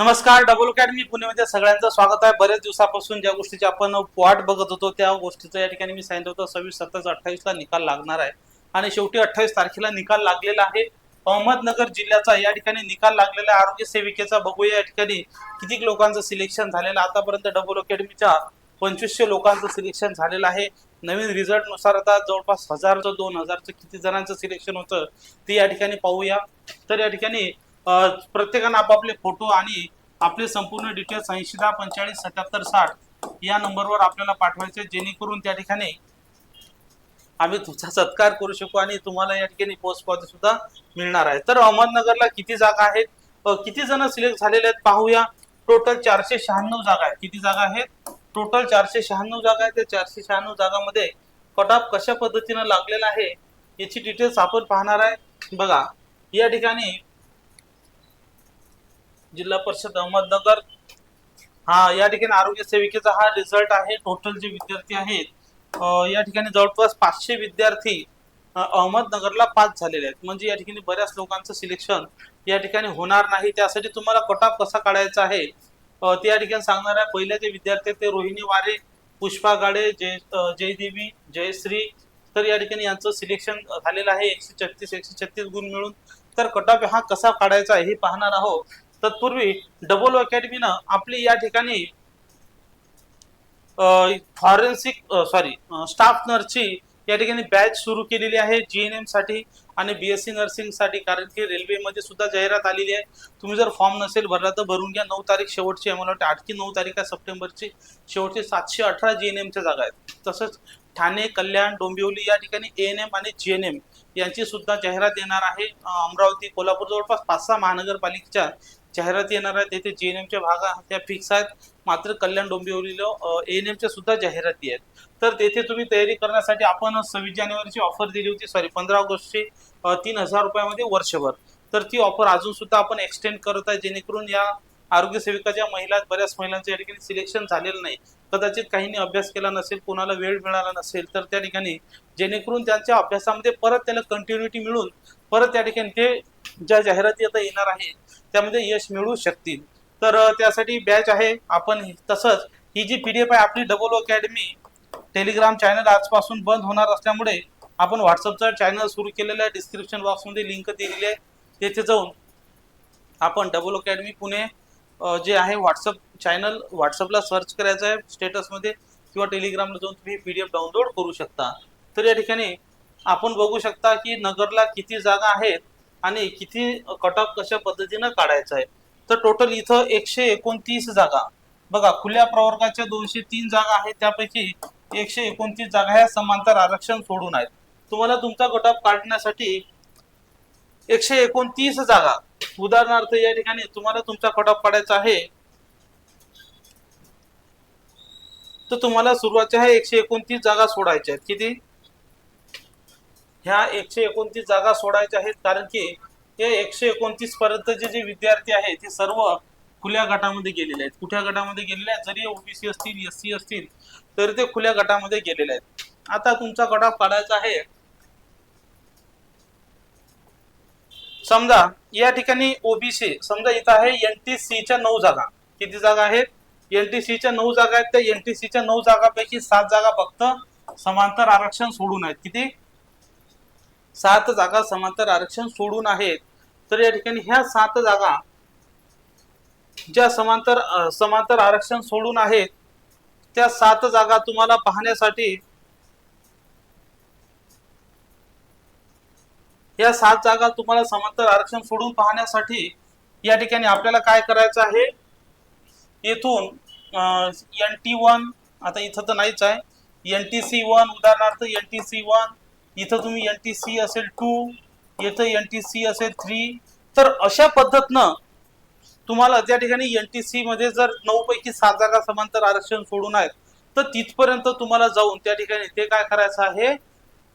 नमस्कार double academy पुणेमध्ये सगळ्यांचं स्वागत आहे. बरेच दिवसापासून ज्या गोष्टीची आपण वाट बघत होतो त्या गोष्टीचं या ठिकाणी मी सांगितलं होतं सव्वीस सत्तावीस अठ्ठावीसला निकाल लागणार आहे. आणि शेवटी अठ्ठावीस तारखेला निकाल लागलेला आहे. अहमदनगर जिल्ह्याचा या ठिकाणी निकाल लागलेला आहे. आरोग्य सेविकेचा बघूया या ठिकाणी किती लोकांचं सिलेक्शन झालेलं आतापर्यंत डबल अकॅडमीच्या पंचवीसशे लोकांचं सिलेक्शन झालेलं आहे. नवीन रिझल्टनुसार आता जवळपास हजारचं दोन हजारचं किती जणांचं सिलेक्शन होतं ते या ठिकाणी पाहूया. तर या ठिकाणी प्रत्येकानं आपापले फोटो आणि आपले संपूर्ण डिटेल्स ऐंशी दहा पंचेचाळीस सत्याहत्तर साठ या नंबरवर आपल्याला पाठवायचे जेणेकरून त्या ठिकाणी आम्ही तुमचा सत्कार करू शकू आणि तुम्हाला या ठिकाणी पोस्ट सुद्धा मिळणार आहे. तर अहमदनगरला किती जागा आहेत? किती जण सिलेक्ट झालेले आहेत पाहूया. टोटल चारशे शहाण्णव जागा आहेत. किती जागा आहेत? टोटल चारशे शहाण्णव जागा आहेत. त्या चारशे शहाण्णव जागामध्ये कट ऑफ कशा पद्धतीनं लागलेला आहे याची डिटेल्स आपण पाहणार आहे. बघा या ठिकाणी जिल्हा परिषद अहमदनगर. हा या ठिकाणी आरोग्य सेविकेचा हा रिझल्ट आहे. टोटल जे विद्यार्थी आहेत या ठिकाणी जवळपास पाचशे विद्यार्थी अहमदनगरला पास झालेले आहेत. म्हणजे या ठिकाणी बऱ्याच लोकांचं सिलेक्शन या ठिकाणी होणार नाही. त्यासाठी तुम्हाला कट ऑफ कसा काढायचा आहे? ते या ठिकाणी सांगणार आहे. पहिले जे विद्यार्थी आहेत ते रोहिणी वारे पुष्पा गाडे जय जयदेवी जयश्री. तर या ठिकाणी यांचं सिलेक्शन झालेलं आहे. एकशे छत्तीस एकशे छत्तीस गुण मिळून. तर कट ऑफ हा कसा काढायचा आहे हे पाहणार आहोत. तत्पूर्वी डबल अकॅडमीनं आपली या ठिकाणी फॉरेन्सिक सॉरी स्टाफ नर्सची या ठिकाणी बॅच सुरू केलेली आहे. जी जीएनएमसाठी आणि बीएससी नर्सिंगसाठी कारण की रेल्वेमध्ये सुद्धा जाहिरात आलेली आहे. तुम्ही जर फॉर्म नसेल भरला तर भरून घ्या. नऊ तारीख शेवटची आहे. मला वाटतं आठ की नऊ तारीख आहे सप्टेंबरची. शेवटची सातशे अठरा जी एन एमच्या जागा आहेत. तसंच ठाणे कल्याण डोंबिवली या ठिकाणी एएनएम आणि जी एन एम यांची सुद्धा जाहिरात येणार आहे. अमरावती कोल्हापूर जवळपास पाच सहा महानगरपालिकेच्या जाहिराती येणार आहेत. तेथे एमच्या भागा त्या फिक्स आहेत. मात्र कल्याण डोंबिवलीला एएनएमच्या सुद्धा जाहिराती आहेत. तर तेथे तुम्ही तयारी करण्यासाठी आपण सव्वीस जानेवारीची ऑफर दिली होती. सॉरी पंधरा ऑगस्टची तीन हजार रुपयामध्ये वर्षभर. तर ती ऑफर अजून सुद्धा आपण एक्सटेंड करत आहे. जेणेकरून या आरोग्य सेविकाच्या महिला बऱ्याच महिलांचं या ठिकाणी सिलेक्शन झालेलं नाही. कदाचित काहींनी अभ्यास केला नसेल कोणाला वेळ मिळाला नसेल तर त्या ठिकाणी जेणेकरून त्यांच्या अभ्यासामध्ये परत त्याला कंटिन्युटी मिळून परत त्या ठिकाणी ते ज्या जाहिराती आता येणार आहे त्यामध्ये यश मिळू शकतील. तर त्यासाठी बॅच आहे. आपण तसंच ही जी पी डी एफ आहे आपली डबल अकॅडमी टेलिग्राम चॅनल आजपासून बंद होणार असल्यामुळे आपण व्हॉट्सअपचा चॅनल सुरू केलेला आहे. डिस्क्रिप्शन बॉक्समध्ये लिंक दिलेली आहे. तेथे जाऊन आपण डबल अकॅडमी पुणे जे आहे व्हॉट्सअप चॅनल व्हॉट्सअपला सर्च करायचं आहे स्टेटसमध्ये किंवा टेलिग्रामला जाऊन तुम्ही पी डी एफ डाउनलोड करू शकता. तर या ठिकाणी आपण बघू शकता की नगरला किती जागा आहेत. आणि किती कट ऑफ कशा पद्धतीनं काढायचं आहे? तर टोटल इथं एकशे एकोणतीस जागा. बघा खुल्या प्रवर्गाच्या दोनशे तीन जागा आहेत त्यापैकी एकशे एकोणतीस जागा ह्या समांतर आरक्षण सोडून आहेत. तुम्हाला तुमचा कटॉप ऑफ काढण्यासाठी एकशे एकोणतीस जागा. उदाहरणार्थ या ठिकाणी तुम्हाला तुमचा कट ऑफ काढायचा आहे. तर तुम्हाला सुरुवातच्या ह्या एकशे एकोणतीस जागा सोडायच्या आहेत. किती? ह्या एकशे एकोणतीस जागा सोडायच्या आहेत. कारण की ते एकशे एकोणतीस पर्यंतचे जे विद्यार्थी आहेत ते सर्व खुल्या गटामध्ये गेलेले आहेत. कुठल्या गटामध्ये गेलेले आहेत? जरी ओबीसी असतील एस सी असतील तरी ते खुल्या गटामध्ये गेलेले आहेत. आता तुमचा कट ऑफ काढायचा आहे. समजा या ठिकाणी ओबीसी समजा इथं आहे एनटीसी च्या नऊ जागा. किती जागा आहेत? एनटीसी च्या नऊ जागा आहेत. त्या एनटीसी च्या नऊ जागापैकी सात जागा फक्त समांतर आरक्षण सोडून आहेत. किती? सात जागा समांतर आरक्षण सोडून आहेत. तर या ठिकाणी ह्या सात जागा ज्या समांतर समांतर आरक्षण सोडून आहेत त्या सात जागा तुम्हाला पाहण्यासाठी या सात जागा तुम्हाला समांतर आरक्षण सोडून पाहण्यासाठी या ठिकाणी आपल्याला काय करायचं आहे? येथून एन टी वन आता इथं तर नाहीच आहे. एन टी सी वन उदाहरणार्थ एन टी सी वन इथं तुम्ही एन टी सी असेल टू इथं एन टी सी असेल थ्री तर अशा पद्धतनं तुम्हाला त्या ठिकाणी एन टी सी मध्ये जर नऊ पैकी सात जागा समांतर आरक्षण सोडून आहेत तर तिथपर्यंत तुम्हाला जाऊन त्या ठिकाणी ते काय करायचं आहे?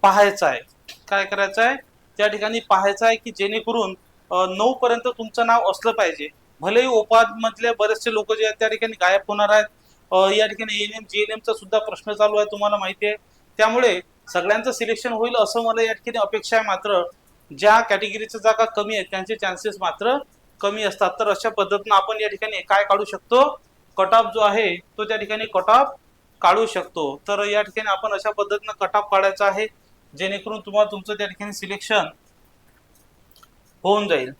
पाहायचं आहे. काय करायचं आहे? त्या ठिकाणी पाहायचं आहे की जेणेकरून नऊ पर्यंत तुमचं नाव असलं पाहिजे. भलेही ओपाद मधले बरेचसे लोक जे आहेत त्या ठिकाणी गायब होणार आहेत. या ठिकाणी एन एम जी एन एमचा सुद्धा प्रश्न चालू आहे तुम्हाला माहिती आहे. त्यामुळे सगळ्यांचं सिलेक्शन होईल असं मला या ठिकाणी अपेक्षा आहे मात्र ज्या कॅटेगरीच्या जागा कमी आहेत त्यांचे चान्सेस मात्र कमी असतात. तर अशा पद्धतीनं आपण या ठिकाणी काय काढू शकतो? कट ऑफ जो आहे तो त्या ठिकाणी कट ऑफ काढू शकतो. तर या ठिकाणी आपण अशा पद्धतीनं कट ऑफ काढायचा आहे जेणेकरून तुम्हाला तुमचं त्या ठिकाणी सिलेक्शन होऊन जाईल.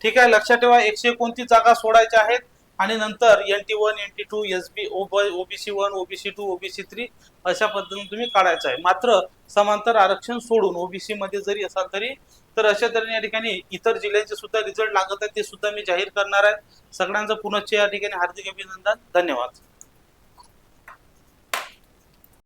ठीक आहे लक्षात ठेवा एकशे एकोणतीस जागा सोडायच्या आहेत. आणि नंतर N T one N T two S B OBC one OBC two OBC three अशा पद्धतीने तुम्ही काढायचं आहे. मात्र समांतर आरक्षण सोडून ओबीसी मध्ये जरी असाल तरी तर अशा तऱ्हेने या ठिकाणी इतर जिल्ह्यांचे सुद्धा रिझल्ट लागत आहेत ते सुद्धा मी जाहीर करणार आहे. सगळ्यांचं पुनश्च या ठिकाणी हार्दिक अभिनंदन. धन्यवाद.